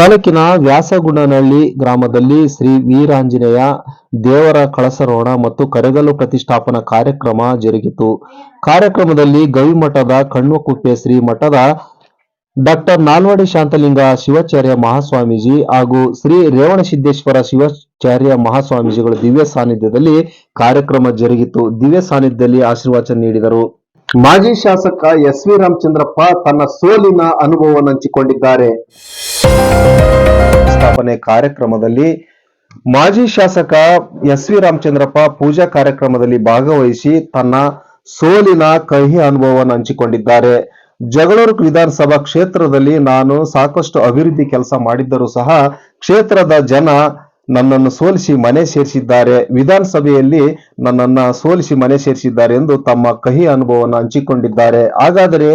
ತಾಲೂಕಿನ ವ್ಯಾಸಗುಂಡನಹಳ್ಳಿ ಗ್ರಾಮದಲ್ಲಿ ಶ್ರೀ ವೀರಾಂಜನೇಯ ದೇವರ ಕಳಸರೋಣ ಮತ್ತು ಕರೆಗಲು ಪ್ರತಿಷ್ಠಾಪನಾ ಕಾರ್ಯಕ್ರಮ ಜರುಗಿತು. ಕಾರ್ಯಕ್ರಮದಲ್ಲಿ ಗವಿಮಠದ ಕಣ್ವಕುಪ್ಪೆ ಶ್ರೀ ಮಠದ ಡಾಕ್ಟರ್ ನಾಲ್ವಡಿ ಶಾಂತಲಿಂಗ ಶಿವಾಚಾರ್ಯ ಮಹಾಸ್ವಾಮೀಜಿ ಹಾಗೂ ಶ್ರೀ ರೇವಣಸಿದ್ದೇಶ್ವರ ಶಿವಾಚಾರ್ಯ ಮಹಾಸ್ವಾಮೀಜಿಗಳು ದಿವ್ಯ ಸಾನ್ನಿಧ್ಯದಲ್ಲಿ ಕಾರ್ಯಕ್ರಮ ಜರುಗಿತು. ದಿವ್ಯ ಸಾನ್ನಿಧ್ಯದಲ್ಲಿ ಆಶೀರ್ವಚನ ನೀಡಿದರು. ಮಾಜಿ ಶಾಸಕ ಎಸ್ ವಿ ರಾಮಚಂದ್ರಪ್ಪ ತನ್ನ ಸೋಲಿನ ಅನುಭವವನ್ನು ಹಂಚಿಕೊಂಡಿದ್ದಾರೆ ಸ್ಥಾಪನೆ ಕಾರ್ಯಕ್ರಮದಲ್ಲಿ ಮಾಜಿ ಶಾಸಕ ಎಸ್ ವಿ ರಾಮಚಂದ್ರಪ್ಪ ಪೂಜಾ ಕಾರ್ಯಕ್ರಮದಲ್ಲಿ ಭಾಗವಹಿಸಿ ತನ್ನ ಸೋಲಿನ ಕಹಿ ಅನುಭವವನ್ನು ಹಂಚಿಕೊಂಡಿದ್ದಾರೆ ಜಗಳೂರು ವಿಧಾನಸಭಾ ಕ್ಷೇತ್ರದಲ್ಲಿ ನಾನು ಸಾಕಷ್ಟು ಅಭಿವೃದ್ಧಿ ಕೆಲಸ ಮಾಡಿದ್ದರೂ ಸಹ ಕ್ಷೇತ್ರದ ಜನ ನನ್ನನ್ನು ಸೋಲಿಸಿ ಮನೆ ಸೇರಿಸಿದ್ದಾರೆ. ವಿಧಾನಸಭೆಯಲ್ಲಿ ನನ್ನನ್ನ ಸೋಲಿಸಿ ಮನೆ ಸೇರಿಸಿದ್ದಾರೆ ಎಂದು ತಮ್ಮ ಕಹಿ ಅನುಭವವನ್ನು ಹಂಚಿಕೊಂಡಿದ್ದಾರೆ. ಹಾಗಾದರೆ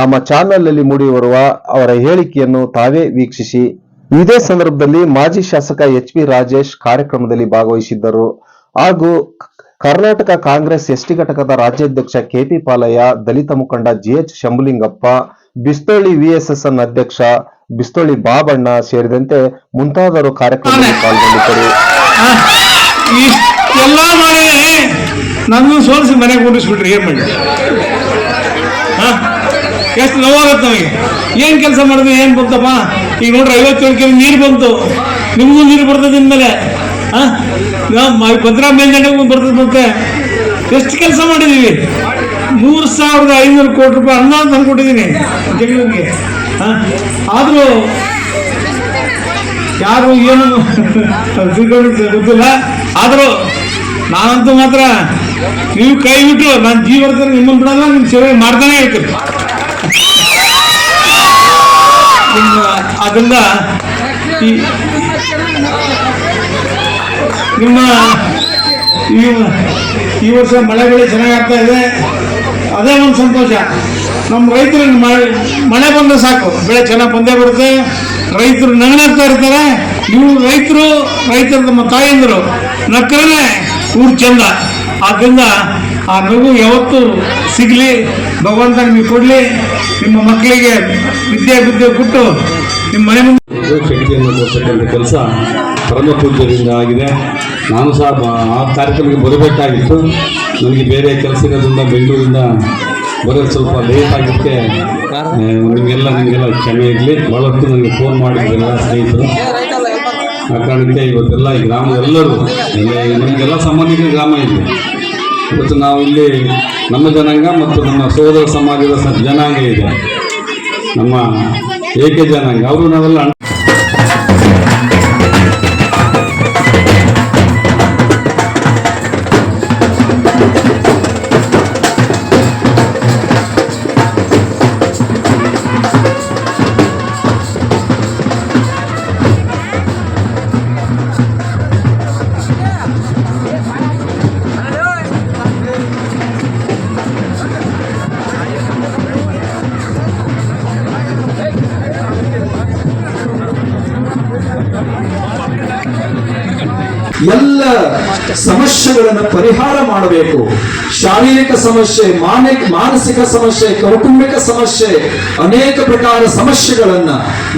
ನಮ್ಮ ಚಾನೆಲ್ನಲ್ಲಿ ಮೂಡಿಬರುವ ಅವರ ಹೇಳಿಕೆಯನ್ನು ತಾವೇ ವೀಕ್ಷಿಸಿ. ಇದೇ ಸಂದರ್ಭದಲ್ಲಿ ಮಾಜಿ ಶಾಸಕ ಎಚ್ ಪಿ ರಾಜೇಶ್ ಕಾರ್ಯಕ್ರಮದಲ್ಲಿ ಭಾಗವಹಿಸಿದ್ದರು. ಹಾಗೂ ಕರ್ನಾಟಕ ಕಾಂಗ್ರೆಸ್ ಎಸ್ಟಿ ಘಟಕದ ರಾಜ್ಯಾಧ್ಯಕ್ಷ ಕೆಪಿ ಪಾಲಯ್ಯ, ದಲಿತ ಮುಖಂಡ G H Shambhulingappa, Bistoli VSSN ಅಧ್ಯಕ್ಷ ಬಿಸ್ತಳ್ಳಿ ಬಾಬಣ್ಣ ಸೇರಿದಂತೆ ಮುಂತಾದವರು ಕಾರ್ಯಕ್ರಮದಲ್ಲಿ ಪಾಲ್ಗೊಂಡಿದ್ದರು. ಎಲ್ಲ ಮಾಡಿ ನನ್ನ ಸೋಲಿಸಿ ಮನೆಗೆ ಕೂಡಿಸ್ಬಿಟ್ರಿ, ಏನ್ ಮಾಡಿ ಎಷ್ಟು ನೋವಾಗತ್ತೆ ನಮಗೆ. ಏನ್ ಕೆಲಸ ಮಾಡಿದ್ವಿ ಏನ್ ಬಂತಪ್ಪ? ಈಗ ನೋಡ್ರಿ, ಐವತ್ತೇಳು ಕೆಜಿ ನೀರು ಬಂತು. ನಿಮಗೂ ನೀರು ಬರ್ತದೆ ಇನ್ಮೇಲೆ. ಭದ್ರಾ ಮೇಲ್ದಂಡೆಗೂ ಬರ್ತದೆ ಮತ್ತೆ. ಎಷ್ಟು ಕೆಲಸ ಮಾಡಿದೀವಿ? ಮೂರು ಸಾವಿರದ ಐನೂರು ಕೋಟಿ ರೂಪಾಯಿ ಅನುದಾನ ತಂದು ಕೊಟ್ಟಿದ್ದೀನಿ ಜಗಳೂರಿಗೆ ಹಾ ಆದರೂ ಯಾರು ಏನು ಗೊತ್ತಿಲ್ಲ. ಆದರೂ ನಾನಂತೂ ಮಾತ್ರ ನೀವು ಕೈ ಬಿಟ್ಟು ನಾನು ಜೀವನದಲ್ಲಿ ನಿಮ್ಮನ್ನು ಬಿಡಲ್ಲ ನಿಮ್ಮ ಸೇವೆ ಮಾಡ್ತಾನೆ ಇರ್ತೀನಿ. ನಿಮ್ಮ ಅದರಿಂದ ಈ ನಿಮ್ಮ ಈ ವರ್ಷ ಮಳೆ ಬೆಳೆ ಚೆನ್ನಾಗಿ ಆಗ್ತಾ ಇದೆ. ಅದೇ ಒಂದು ಸಂತೋಷ. ನಮ್ಮ ರೈತರು ಮಳೆ ಮಳೆ ಬಂದ್ರೆ ಸಾಕು. ಬೆಳೆ ಚೆನ್ನಾಗಿ ಬಂದೇ ಬರುತ್ತೆ. ರೈತರು ನಗನಾಗ್ತಾ ಇರ್ತಾರೆ. ನೀವು ರೈತರು ರೈತರು ನಮ್ಮ ತಾಯಂದರು. ನಕ್ಕರೇ ಊರು ಚಂದ. ಆದ್ದರಿಂದ ಆ ನಗು ಯಾವತ್ತೂ ಸಿಗಲಿ. ಭಗವಂತ ನಿಮಗೆ ಕೊಡಲಿ. ನಿಮ್ಮ ಮಕ್ಕಳಿಗೆ ವಿದ್ಯೆ ಬಿದ್ದೆ ಕೊಟ್ಟು ನಿಮ್ಮ ಮನೆ ಮುಂದೆ ಶಕ್ತಿಯನ್ನು ಕೊಡ್ತಕ್ಕಂಥ ಕೆಲಸ ಪರಮ ಪೂಜ್ಯರಿಂದ ಆಗಿದೆ. ನಾನು ಸಹ ಆ ಕಾರ್ಯಕ್ರಮಕ್ಕೆ ಬರಬೇಕಾಗಿತ್ತು. ನನಗೆ ಬೇರೆ ಕೆಲಸ ಇರೋದ್ರಿಂದ ಬೆಂಗಳೂರಿಂದ ಬರೋದು ಸ್ವಲ್ಪ ಲೇಟ್ ಆಗಿದ್ದೆ ನಿಮಗೆಲ್ಲ ನಿಮಗೆಲ್ಲ ಕ್ಷಮೆ ಇರಲಿ. ಭಾಳಷ್ಟು ನನಗೆ ಫೋನ್ ಮಾಡಿದ್ದೆಲ್ಲ ಸ್ನೇಹಿತರು. ಆ ಕಾರಣಕ್ಕೆ ಇವತ್ತೆಲ್ಲ ಈ ಗ್ರಾಮದೆಲ್ಲರೂ ನಮಗೆಲ್ಲ ಸಂಬಂಧಿಕರ ಗ್ರಾಮ ಇದೆ. ಇವತ್ತು ನಾವು ಇಲ್ಲಿ ನಮ್ಮ ಜನಾಂಗ ಮತ್ತು ನಮ್ಮ ಸೋದರ ಸಮಾಜದ ಜನಾಂಗ ಇದೆ. ನಮ್ಮ ಏಕೆ ಜನಾಂಗ? ಅವರು ನಾವೆಲ್ಲ Thank you. ಎಲ್ಲ ಸಮಸ್ಯೆಗಳನ್ನು ಪರಿಹಾರ ಮಾಡಬೇಕು. ಶಾರೀರಿಕ ಸಮಸ್ಯೆ, ಮಾನಸಿಕ ಸಮಸ್ಯೆ, ಕೌಟುಂಬಿಕ ಸಮಸ್ಯೆ, ಅನೇಕ ಪ್ರಕಾರ ಸಮಸ್ಯೆಗಳನ್ನ,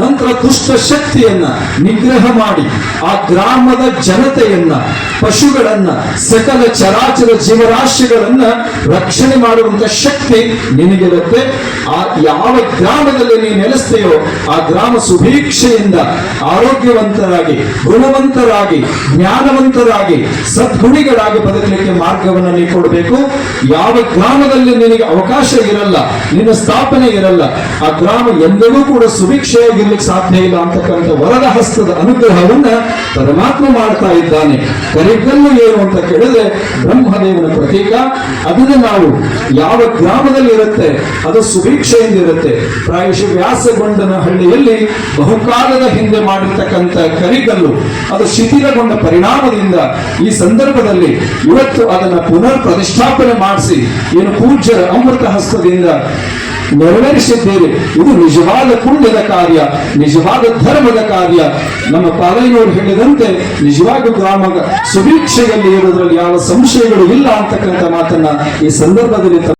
ನಂತರ ದುಷ್ಟ ಶಕ್ತಿಯನ್ನ ನಿಗ್ರಹ ಮಾಡಿ, ಆ ಗ್ರಾಮದ ಜನತೆಯನ್ನ, ಪಶುಗಳನ್ನ, ಸಕಲ ಚರಾಚರ ಜೀವರಾಶಿಗಳನ್ನ ರಕ್ಷಣೆ ಮಾಡುವಂತ ಶಕ್ತಿ ನಿನಗಿರುತ್ತೆ ಆ ಯಾವ ಗ್ರಾಮದಲ್ಲಿ ನೀ ನೆಲೆಸ್ತೀಯೋ, ಆ ಗ್ರಾಮ ಸುಭೀಕ್ಷೆಯಿಂದ ಆರೋಗ್ಯವಂತರಾಗಿ, ಗುಣವಂತರಾಗಿ ಜ್ಞಾನವಂತರಾಗಿ, ಸದ್ಗುಣಿಗಳಾಗಿ ಬದುಕಲಿಕ್ಕೆ ಮಾರ್ಗವನ್ನು ನೀವು ಕೊಡಬೇಕು. ಯಾವ ಗ್ರಾಮದಲ್ಲಿ ನಿನಗೆ ಅವಕಾಶ ಇರಲ್ಲ, ನಿನ್ನ ಸ್ಥಾಪನೆ ಇರಲ್ಲ, ಆ ಗ್ರಾಮ ಎಂದಿಗೂ ಕೂಡ ಸುಭಿಕ್ಷೆಯಾಗಿರ್ಲಿಕ್ಕೆ ಸಾಧ್ಯ ಇಲ್ಲ ಅಂತಕ್ಕಂಥ ವರದ ಹಸ್ತದ ಅನುಗ್ರಹವನ್ನ ಪರಮಾತ್ಮ ಮಾಡ್ತಾ ಇದ್ದಾನೆ. ಕರಿಗಲ್ಲು ಏನು ಅಂತ ಕೇಳಿದ್ರೆ, ಬ್ರಹ್ಮದೇವನ ಪ್ರತೀಕ. ಅದನ್ನು ನಾವು ಯಾವ ಗ್ರಾಮದಲ್ಲಿ ಇರುತ್ತೆ, ಅದು ಸುಭಿಕ್ಷೆಯಿಂದ ಇರುತ್ತೆ. ಪ್ರಾಯಶಃ ವ್ಯಾಸಗೊಂಡನ ಹಳ್ಳಿಯಲ್ಲಿ ಬಹುಕಾಲದ ಹಿಂದೆ ಮಾಡಿರ್ತಕ್ಕಂಥ ಕರಿಗಲ್ಲು, ಅದು ಶಿಥಿಲಗೊಂಡ ಪರಿಣಾಮದಿಂದ ಈ ಸಂದರ್ಭದಲ್ಲಿ ಇವತ್ತು ಅದನ್ನ ಪುನರ್ ಪ್ರತಿಷ್ಠಾಪನೆ ಮಾಡಿಸಿ ಏನು ಪೂಜ್ಯರ ಅಮೃತ ಹಸ್ತದಿಂದ ನೆರವೇರಿಸಿದ್ದೇವೆ ಇದು ನಿಜವಾದ ಪುಣ್ಯದ ಕಾರ್ಯ, ನಿಜವಾದ ಧರ್ಮದ ಕಾರ್ಯ. ನಮ್ಮ ಪಾಲಯ್ಯನವರು ಹೇಳಿದಂತೆ ನಿಜವಾದ ಗ್ರಾಮ, ಸುಭೀಕ್ಷೆಯಲ್ಲಿ ಇರೋದ್ರಲ್ಲಿ ಯಾವ ಸಂಶಯಗಳು ಇಲ್ಲ ಅಂತಕ್ಕಂಥ ಮಾತನ್ನ ಈ ಸಂದರ್ಭದಲ್ಲಿ